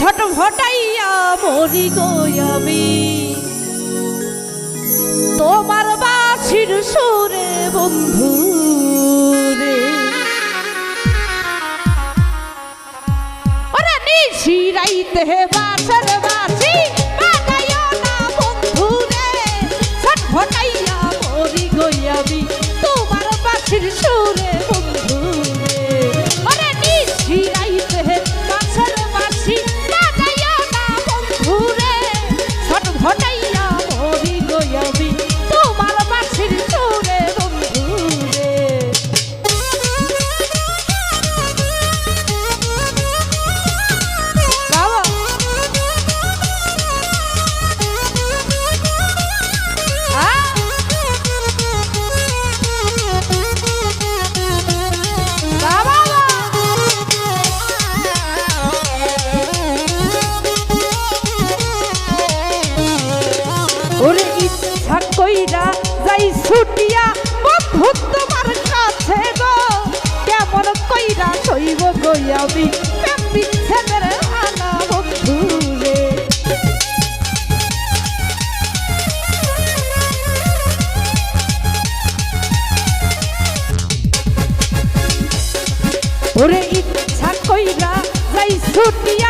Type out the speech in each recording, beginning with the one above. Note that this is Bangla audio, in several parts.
ছট ফটাইয়া মরি আমি। তোমার বাছির সুরে বন্ধু রে। ওরা নিশি রাইতে বাছর বাস এই ছুটিয়া বন্ধু তোমার কাছে গো। কেমন কইরা কইব গই আমি? ওরে ইচ্ছা কইরা যাই ছুটিয়া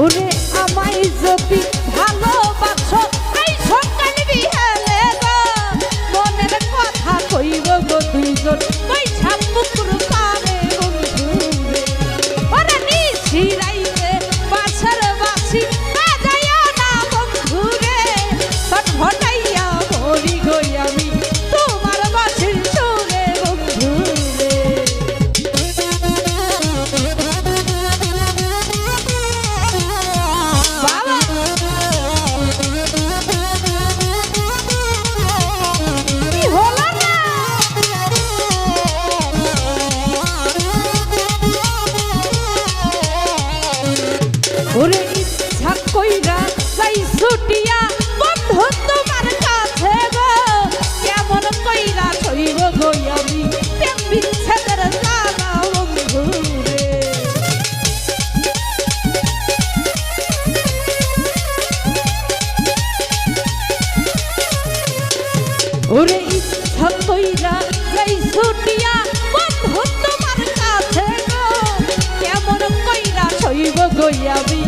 ওরে আমায় যদি ভালো ওরে ইচ্ছা কইরা যাই ছুটিয়া, বন্ধু তোমার কাছে গো, কেমন কইরা কইব গো আমি? বিচ্ছেদের জানা বন্ধু ওরে ইচ্ছা কইরা যাই ছুটিয়া, বন্ধু তোমার কাছে গো, কেমন কইরা কইব গো আমি?